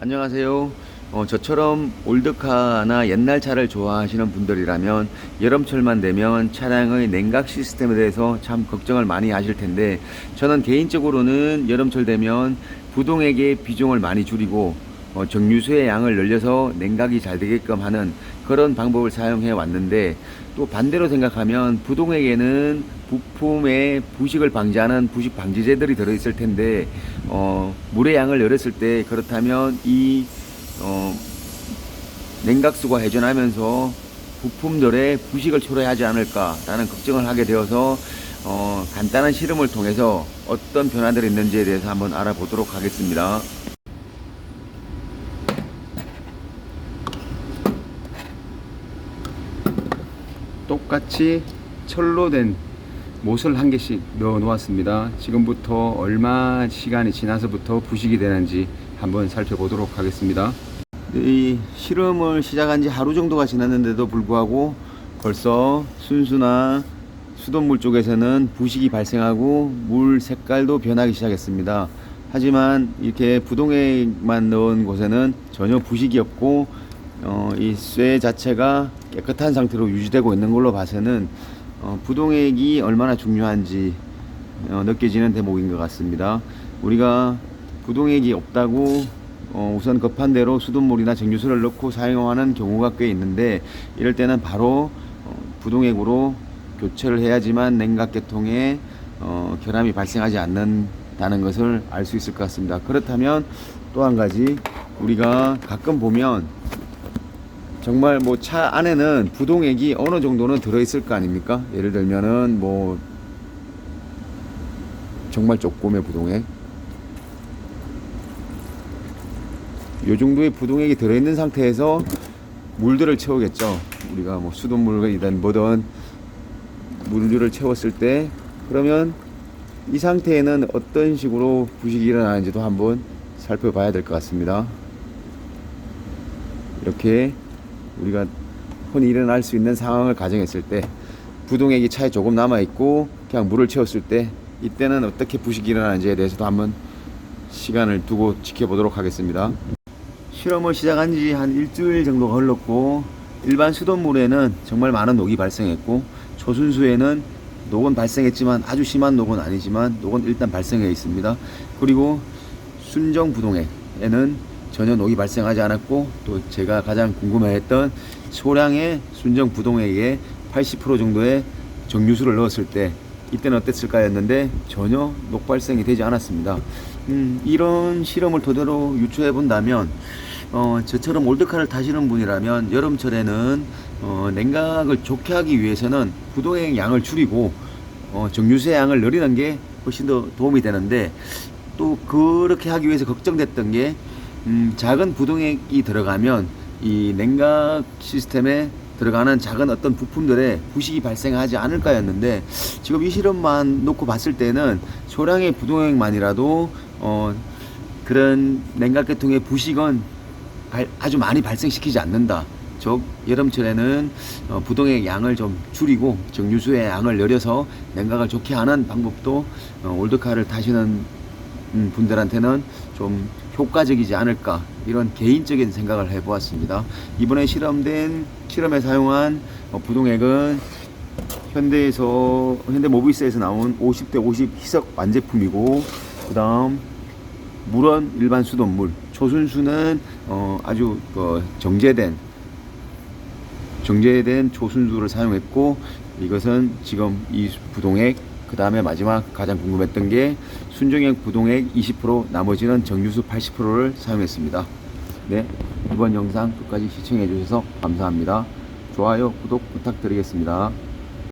안녕하세요. 어, 저처럼 올드카나 옛날 차를 좋아하시는 분들이라면 여름철만 되면 차량의 냉각 시스템에 대해서 참 걱정을 많이 하실 텐데 저는 개인적으로는 여름철 되면 부동액의 비중을 많이 줄이고 어, 정유수의 양을 늘려서 냉각이 잘 되게끔 하는 그런 방법을 사용해 왔는데 또 반대로 생각하면 부동액에는 부품에 부식을 방지하는 부식 방지제들이 들어있을 텐데 어, 물의 양을 늘렸을 때 그렇다면 이 어, 냉각수가 회전하면서 부품들의 부식을 초래하지 않을까라는 걱정을 하게 되어서 어, 간단한 실험을 통해서 어떤 변화들이 있는지에 대해서 한번 알아보도록 하겠습니다. 똑같이 철로 된 못을 한 개씩 넣어 놓았습니다. 지금부터 얼마 시간이 지나서부터 부식이 되는지 한번 살펴보도록 하겠습니다. 이 실험을 시작한 지 하루 정도가 지났는데도 불구하고 벌써 순수나 수돗물 쪽에서는 부식이 발생하고 물 색깔도 변하기 시작했습니다. 하지만 이렇게 부동액만 넣은 곳에는 전혀 부식이 없고 어, 이쇠 자체가 깨끗한 상태로 유지되고 있는 걸로 봐서는 어, 부동액이 얼마나 중요한지 어, 느껴지는 대목인 것 같습니다. 우리가 부동액이 없다고 어, 우선 급한 대로 수돗물이나 정유수를 넣고 사용하는 경우가 꽤 있는데 이럴 때는 바로 어, 부동액으로 교체를 해야지만 냉각계통에 어, 결함이 발생하지 않는다는 것을 알 수 있을 것 같습니다. 그렇다면 또 한 가지 우리가 가끔 보면 정말 뭐 차 안에는 부동액이 어느 정도는 들어있을 거 아닙니까? 예를 들면은 뭐 정말 조금의 부동액 요 정도의 부동액이 들어있는 상태에서 물들을 채우겠죠. 우리가 뭐 수돗물이든 뭐든 물들을 채웠을 때 그러면 이 상태에는 어떤 식으로 부식이 일어나는지도 한번 살펴봐야 될 것 같습니다. 이렇게 우리가 흔히 일어날 수 있는 상황을 가정했을 때 부동액이 차에 조금 남아 있고 그냥 물을 채웠을 때 이때는 어떻게 부식이 일어나는지에 대해서도 한번 시간을 두고 지켜보도록 하겠습니다. 실험을 시작한 지 한 일주일 정도가 흘렀고 일반 수돗물에는 정말 많은 녹이 발생했고 초순수에는 녹은 발생했지만 아주 심한 녹은 아니지만 녹은 일단 발생해 있습니다. 그리고 순정 부동액에는 전혀 녹이 발생하지 않았고 또 제가 가장 궁금해했던 소량의 순정 부동액에 80% 정도의 정유수를 넣었을 때 이때는 어땠을까였는데 전혀 녹 발생이 되지 않았습니다. 음, 이런 실험을 토대로 유추해 본다면 어, 저처럼 올드카를 타시는 분이라면 여름철에는 어, 냉각을 좋게 하기 위해서는 부동액 양을 줄이고 어, 정유수의 양을 늘리는 게 훨씬 더 도움이 되는데 또 그렇게 하기 위해서 걱정됐던 게 음, 작은 부동액이 들어가면 이 냉각 시스템에 들어가는 작은 어떤 부품들에 부식이 발생하지 않을까였는데 지금 이 실험만 놓고 봤을 때는 소량의 부동액만이라도 어, 그런 냉각계통의 부식은 발- 아주 많이 발생시키지 않는다. 즉 여름철에는 어, 부동액 양을 좀 줄이고 정유수의 양을 늘려서 냉각을 좋게 하는 방법도 어, 올드카를 타시는 음, 분들한테는 좀 효과적이지 않을까 이런 개인적인 생각을 해보았습니다. 이번에 실험된 실험에 사용한 어, 부동액은 현대에서 현대 모비스에서 나온 50대 50 희석 완제품이고 그다음 물원 일반 수돗물 초순수는 어, 아주 어, 정제된 정제된 초순수를 사용했고 이것은 지금 이 부동액 그 다음에 마지막 가장 궁금했던 게 순정액 부동액 20% 나머지는 정유수 80%를 사용했습니다. 네 이번 영상 끝까지 시청해 주셔서 감사합니다. 좋아요 구독 부탁드리겠습니다.